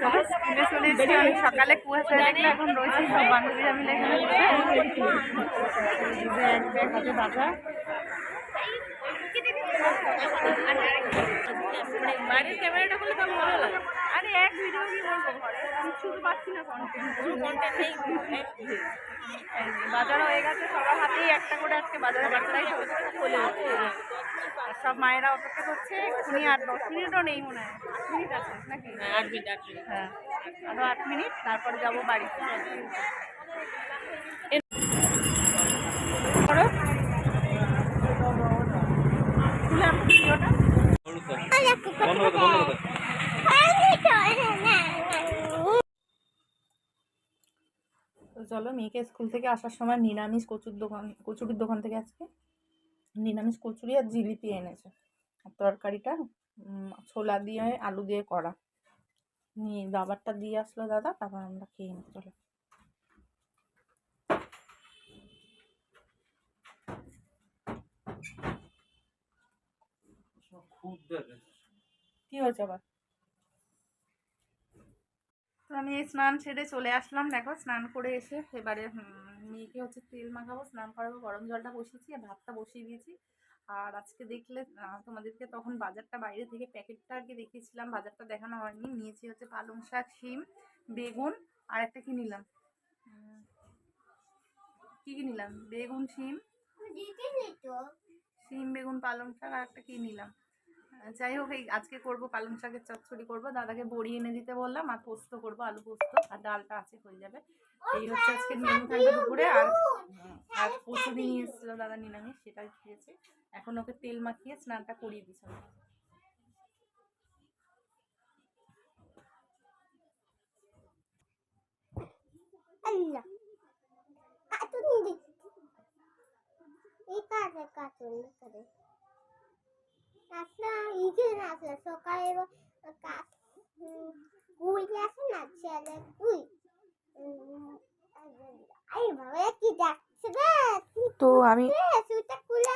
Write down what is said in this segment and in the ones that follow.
চলো, স্কুলে চলে এসেছি অনেক সকালে কুয়াশা দেখলে এখন রয়েছে সব বান্ধবীরা মিলে এখানে বাইরের ক্যামেরাটা করলে তো ভালো লাগে আরে এক ভিডিও কি বলব ঘরে? কিচ্ছু পাচ্ছি না কন্টেন্ট বাজার হয়ে গেছে সবার হাতেই একটা করে আজকে বাজারে বাচ্চারাই যাচ্ছে। আর সব মায়েরা অপেক্ষা করছে এক্ষুনি আর দশ মিনিটও নেই মনে হয়। আট মিনিট আছে নাকি? আট মিনিট আট মিনিট। হ্যাঁ আরও আট মিনিট তারপরে যাব বাড়িতে তো চলো মেয়েকে স্কুল থেকে আসার সময় নিরামিষ কচুর দোকান কচুরির দোকান থেকে আজকে নিরামিষ কচুরি আর জিলিপি এনেছে। তরকারিটা ছোলা দিয়ে, আলু দিয়ে করা। নিয়ে দাবারটা দিয়ে আসলো দাদা, তারপর আমরা খেয়ে নিই, চলো। হয়েছে আবার? তো আমি স্নান সেরে চলে আসলাম, দেখো, স্নান করে এসে এবারে মেয়েকে হচ্ছে তেল মাখাবো স্নান করাবো গরম জলটা বসিয়েছি আর ভাতটা বসিয়ে দিয়েছি। আর আজকে দেখলে তোমাদেরকে তখন বাজারটা বাইরে থেকে প্যাকেটটা আর কি দেখিয়েছিলাম বাজারটা দেখানো হয়নি। নিয়েছি হচ্ছে পালং শাক শিম বেগুন আর একটা কি নিলাম? কি কি নিলাম? বেগুন শিম শিম বেগুন পালং শাক আর একটা কি নিলাম? যাই হোক এই আজকে করব পালং শাকের চচ্চড়ি করব। দাদাকে বড়ি এনে দিতে বললাম আর পোস্ত করব আলু পোস্ত আর ডালটা আছে হয়ে যাবে। এই হচ্ছে আজকে মেনু থাকবে দুপুরে আর উম, আর কচুরি নিয়ে এসেছিল দাদা নিরামিষ সেটাই খেয়েছে। এখন ওকে তেল মাখিয়ে স্নানটা করিয়ে দিচ্ছে দেখছি এই করে ইজে সকালে কুই ক্লাসে না ছেলে কুই তো আমি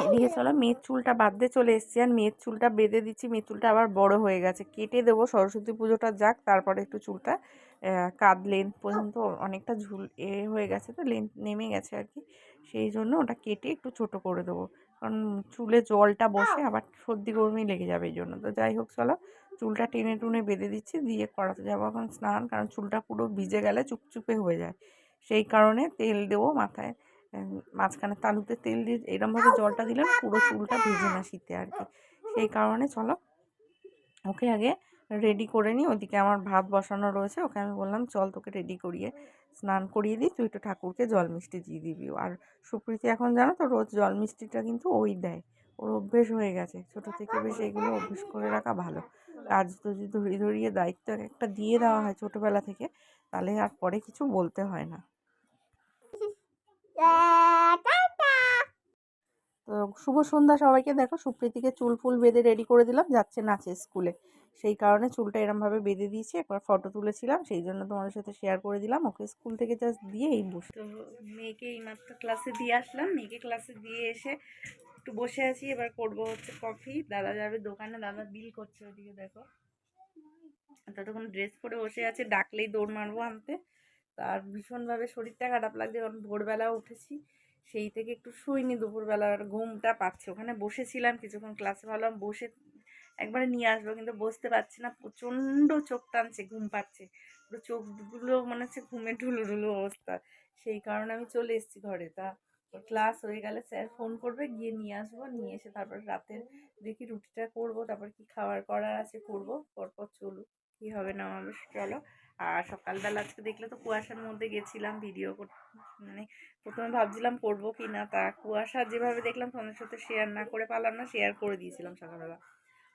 এদিকে চলো মেয়ের চুলটা বাঁধতে চলে এসেছি আর মেয়ের চুলটা বেঁধে দিচ্ছি মেয়ের চুলটা আবার বড় হয়ে গেছে। কেটে দেবো সরস্বতী পুজোটা যাক তারপরে একটু চুলটা কাঁধ লেন্থ পর্যন্ত অনেকটা ঝুল এ হয়ে গেছে তো লেন্থ নেমে গেছে আর কি। সেই জন্য ওটা কেটে একটু ছোট করে দেবো। কারণ চুলে জলটা বসে আবার সর্দি গরমই লেগে যাবে এই জন্য। তো যাই হোক চলো চুলটা টেনে টুনে বেঁধে দিচ্ছি দিয়ে করাতে যাব এখন স্নান। কারণ চুলটা পুরো ভিজে গেলে চুপচুপে হয়ে যায়। সেই কারণে তেল দেবো মাথায়। মাঝখানে তালুতে তেল দিয়ে এরমভাবে জলটা দিলে না পুরো চুলটা ভিজে না শীতে আর কি। সেই কারণে চলো ওকে আগে রেডি করে নিই ওদিকে আমার ভাত বসানো রয়েছে। ওকে আমি বললাম, চল তোকে রেডি করিয়ে স্নান করিয়ে দিই। তুই একটু ঠাকুরকে জল মিষ্টি দিয়ে দিবি। আর সুপ্রীতি এখন জানো তো, রোজ জল মিষ্টিটা কিন্তু ওই দেয়। ওর অভ্যেস হয়ে গেছে। ছোট থেকে বেশ এগুলো অভ্যেস করে রাখা ভালো। কাজ যদি ধরিয়ে ধরিয়ে দায়িত্ব একটা দিয়ে দেওয়া হয় ছোটোবেলা থেকে, তাহলে আর পরে কিছু বলতে হয় না। তো শুভ সন্ধ্যা সবাইকে। দেখো, সুপ্রীতিকে চুল ফুল বেঁধে রেডি করে দিলাম। যাচ্ছে নাচে স্কুলে সেই কারণে চুলটা এরমভাবে বেঁধে দিয়েছি, একবার ফটো তুলেছিলাম, সেই জন্য তোমাদের সাথে শেয়ার করে দিলাম। ওকে স্কুল থেকে জাস্ট দিয়ে এই বসে। তো মেয়েকে এই মাত্র ক্লাসে দিয়ে আসলাম। মেয়েকে ক্লাসে দিয়ে এসে একটু বসে আছি, এবার করব হচ্ছে কফি দাদা যাবে দোকানে, দাদা বিল করছে ওদিকে, দেখো। ততক্ষণ ড্রেস পরে বসে আছে, ডাকলেই দৌড় মারবো আনতে। তার ভীষণভাবে শরীরটা খারাপ লাগছে, কারণ ভোরবেলা উঠেছি। সেই থেকে একটু শুইনি, দুপুরবেলার ঘুমটা পাচ্ছে। ওখানে বসেছিলাম, কিছুক্ষণ ক্লাসে ভাবলাম বসে একবারে নিয়ে আসব, কিন্তু বসতে পারছি না। প্রচণ্ড চোখ টানছে, ঘুম পাচ্ছে। পুরো চোখগুলো মনে হচ্ছে ঘুমে ঢুলু ঢুলু অবস্থা। সেই কারণে আমি চলে এসেছি ঘরে। তা ক্লাস হয়ে গেলে স্যার ফোন করবে, গিয়ে নিয়ে আসব। নিয়ে এসে তারপর রাতের দেখি রুটিটা করব, তারপর কি খাবার করার আছে করব। পরপর চলুক, কী হবে না হবে চলো। আর সকালবেলা আজকে দেখলে তো কুয়াশার মধ্যে গেছিলাম ভিডিও মানে প্রথমে ভাবছিলাম করব কি না তা কুয়াশা যেভাবে দেখলাম তোমাদের সাথে শেয়ার না করে পারলাম না শেয়ার করে দিয়েছিলাম সকালবেলা।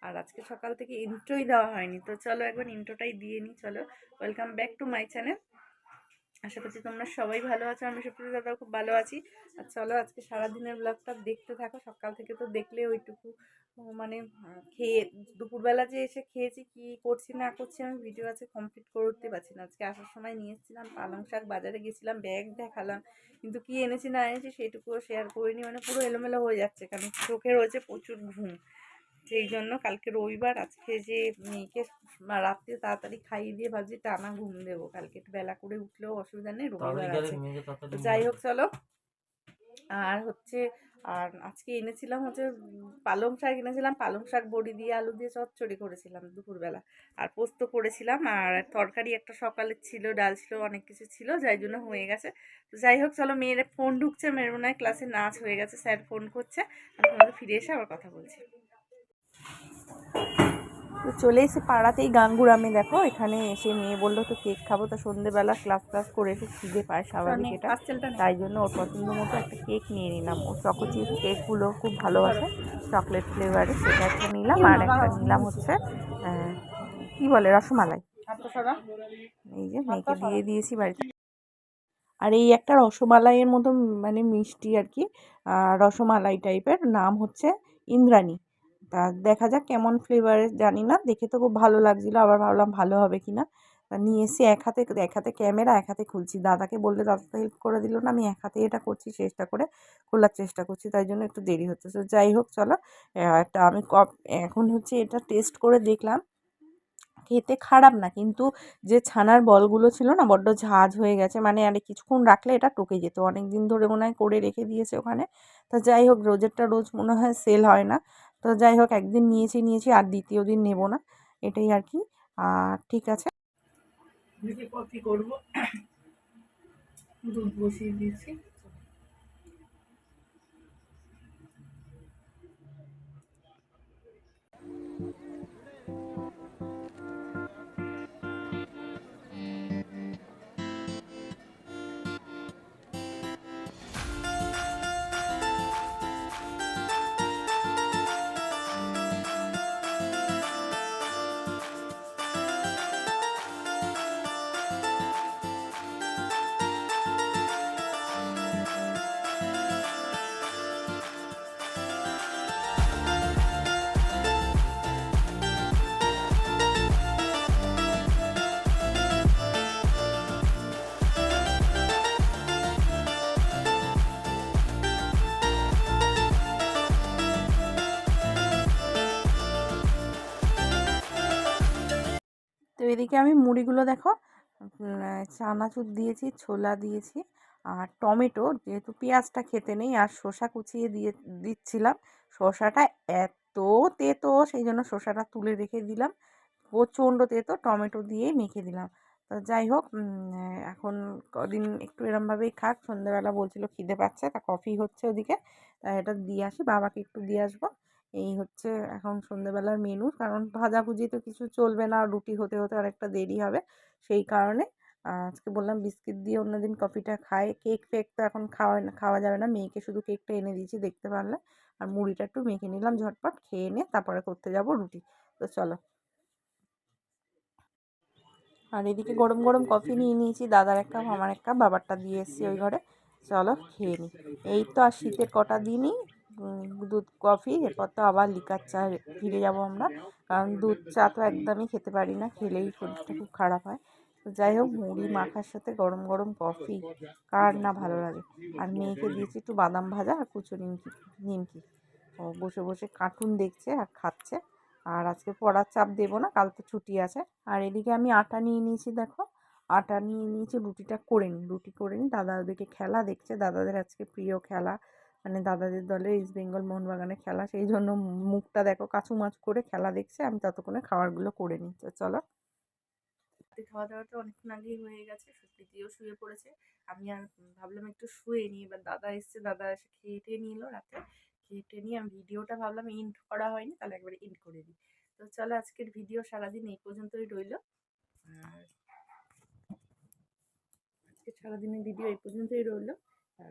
আর আজকে সকাল থেকে ইন্ট্রোই দেওয়া হয়নি। তো চলো একবার ইন্ট্রোটাই দিয়ে নিই, চলো। Welcome back to my channel আশা করছি তোমরা সবাই ভালো আছো, আমি সুপ্রিয় দাদা খুব ভালো আছি। আর চলো আজকে সারাদিনের ব্লগটা দেখতে থাকো, সকাল থেকে তো দেখলে ওইটুকু মানে খেয়ে, দুপুরবেলা যে এসে খেয়েছি, কি করছি, না করছি, আমি ভিডিও আছে কমপ্লিট করে উঠতে পারছি না। আজকে আসার সময় নিয়ে এসেছিলাম, পালং শাক বাজারে গেছিলাম ব্যাগ দেখালাম। কিন্তু কি এনেছি, না এনেছি, সেটুকুও শেয়ার করিনি মানে পুরো এলোমেলো হয়ে যাচ্ছে, কারণ চোখে রয়েছে প্রচুর ঘুম। সেই জন্য কালকে রবিবার আজকে যে মেয়েকে রাত্রে তাড়াতাড়ি খাইয়ে দিয়ে ভাবছি টানা ঘুম দেবো। কালকে একটু বেলা করে উঠলেও অসুবিধা নেই রবিবার আছে। যাই হোক চলো। আর হচ্ছে আর আজকে এনেছিলাম হচ্ছে পালং শাক এনেছিলাম পালং শাক বড়ি দিয়ে আলু দিয়ে চচ্চড়ি করেছিলাম দুপুরবেলা। আর পোস্ত করেছিলাম আর তরকারি একটা সকালের ছিল ডাল ছিল অনেক কিছু ছিল যাই জন্য হয়ে গেছে। তো যাই হোক চলো মেয়ের ফোন ঢুকছে মেয়ের মনে হয় ক্লাসে নাচ হয়ে গেছে স্যার ফোন করছে আমি ফিরে এসে আবার কথা বলছি। তো চলে এসে পাড়াতেই গাঙ্গুরামে দেখো এখানে এসে মেয়ে বলল তো কেক খাব। তো সন্ধেবেলা ক্লাস ক্লাস করে একটু খিদে পায় স্বাভাবিক এটা। তাই জন্য ওর পছন্দ মতো একটা কেক নিয়ে নিলাম। ও চকো চিজ কেকগুলো খুব ভালোবাসে চকলেট ফ্লেভারে সেটা একটা নিলাম আর একটা নিলাম হচ্ছে কি বলে রসমালাই। এই যে মেয়েকে দিয়ে দিয়েছি বাড়িতে। আর এই একটা রসমালাইয়ের মতো মানে মিষ্টি আর কি রসমালাই টাইপের নাম হচ্ছে ইন্দ্রাণী। তা দেখা যাক কেমন ফ্লেভারের জানি না। দেখে তো খুব ভালো লাগছিল, আবার ভাবলাম ভালো হবে কি না। তা নিয়ে এসে এক হাতে এক হাতে ক্যামেরা এক হাতে খুলছি। দাদাকে বললে, দাদা তো হেল্প করে দিল না, আমি এক হাতে এটা করছি, চেষ্টা করে খোলার চেষ্টা করছি, তাই জন্য একটু দেরি হচ্ছে। তো যাই হোক, চলো। একটা আমি কপ এখন হচ্ছে এটা টেস্ট করে দেখলাম। খেতে খারাপ না, কিন্তু যে ছানার বলগুলো ছিল না, বড্ড ঝাঁঝ হয়ে গেছে মানে আর কিছুক্ষণ রাখলে এটা টকে যেত। অনেক দিন ধরে মনে হয় করে রেখে দিয়েছে ওখানে। তা যাই হোক, রোজেরটা রোজ মনে হয় সেল হয় না। তো যাই হোক, একদিন নিয়েছি নিয়েছি, আর দ্বিতীয় দিন নেব না, এটাই আর কি। আর ঠিক আছে। করব। দুধ বসিয়ে দিয়েছি এদিকে আমি মুড়িগুলো দেখো চানাচুর দিয়েছি, ছোলা দিয়েছি, আর টমেটো, যেহেতু পেঁয়াজটা খেতে নেই, আর শসা কুচিয়ে দিয়ে, দিচ্ছিলাম। শসাটা এত তেতো, সেই জন্য শসাটা তুলে রেখে দিলাম। প্রচণ্ড তেতো, টমেটো দিয়েই মেখে দিলাম। তো যাই হোক এখন কদিন একটু এরমভাবেই খাক। সন্ধ্যেবেলা বলছিল খিদে পাচ্ছে, তা কফি হচ্ছে ওদিকে তা এটা দিয়ে আসি, বাবাকে একটু দিয়ে আসব। এই হচ্ছে এখন সন্ধ্যেবেলার মেনু কারণ ভাজাভুজি তো কিছু চলবে না, রুটি হতে হতে অনেকটা দেরি হবে। সেই কারণে আজকে বললাম বিস্কিট দিয়ে অন্যদিন কফিটা খায় কেক ফেক তো এখন খাওয়া খাওয়া যাবে না। মেয়েকে শুধু কেকটা এনে দিয়েছি, দেখতে পারলে আর মুড়িটা একটু মেখে নিলাম ঝটপট, খেয়ে নিয়ে তারপরে করতে যাব রুটি। তো চলো। আর এদিকে গরম গরম কফি নিয়ে নিয়েছি। দাদার এক কাপ আমার এক কাপ বাবারটা দিয়ে এসেছি ওই ঘরে। চলো, খেয়ে নিই এই তো আর শীতের কটা দিনই। দুধ, কফি, এরপর তো আবার লিকার চা ফিরে যাব আমরা। কারণ দুধ, চা তো একদমই খেতে পারি না, খেলেই শরীরটা খুব খারাপ হয়। তো যাই হোক, মুড়ি মাখার সাথে গরম গরম কফি, কার না ভালো লাগে। আর মেয়েকে দিয়েছি একটু বাদাম ভাজা আর কুচো নিমকি নিমকি। ও বসে বসে কার্টুন দেখছে আর খাচ্ছে। আর আজকে পড়ার চাপ দেবো না কাল তো ছুটি আছে। আর এদিকে আমি আটা নিয়ে নিয়েছি, দেখো। আটা নিয়ে নিয়েছি, রুটিটা করে নিই, রুটি করে নিই। দাদা ওদিকে খেলা দেখছে, দাদাদের আজকে প্রিয় খেলা। মানে দাদাদের দলে ইস্ট বেঙ্গল মোহনবাগানে খেলা, সেই জন্য মুখটা দেখো কাচু মাছ করে খেলা দেখছে, আমি ততক্ষণে খাবারগুলো করে তো চলো। খাওয়া দাওয়াটা অনেকক্ষণ আগেই হয়ে গেছে সুপ্রীতিও শুয়ে পড়েছে। আমি আর ভাবলাম একটু শুয়ে নিই, এবার দাদা এসছে, দাদা এসে খেয়ে টেয়ে নিল রাতে। খেয়ে টেয়ে নিয়ে আমি ভিডিওটা ভাবলাম ইন্ড করা হয়নি, তাহলে একবারে ইন্ড করে দিই। তো চলো আজকের ভিডিও সারাদিন এই পর্যন্তই রইল। আর আজকে সারাদিনের ভিডিও এই পর্যন্তই রইল।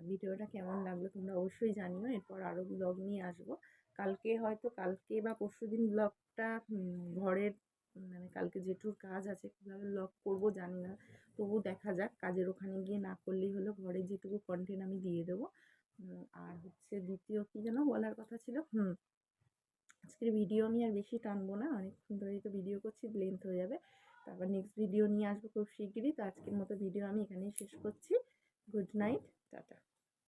ভিডিওটা কেমন লাগল তোমরা অবশ্যই জানিও। এরপর আরও ব্লগ নিয়ে আসব। কালকে হয়তো কালকে বা পরশু দিন ব্লগটা ঘরের মানে কালকে জেঠুর কাজ আছে, কীভাবে ব্লগ করব জানি না। তবু দেখা যাক, কাজের ওখানে গিয়ে না করলেই হলো, ঘরে যেটুকু কন্টেন্ট আমি দিয়ে দেবো। আর হচ্ছে দ্বিতীয় কী যেন বলার কথা ছিল, হুম, আজকের ভিডিও আমি আর বেশি টানবো না, অনেকক্ষণ ধরেই তো ভিডিও করছি লেন্থ হয়ে যাবে। তারপর নেক্সট ভিডিও নিয়ে আসব খুব শিগগিরই। তো আজকের মতো ভিডিও আমি এখানেই শেষ করছি। Good night Штатах.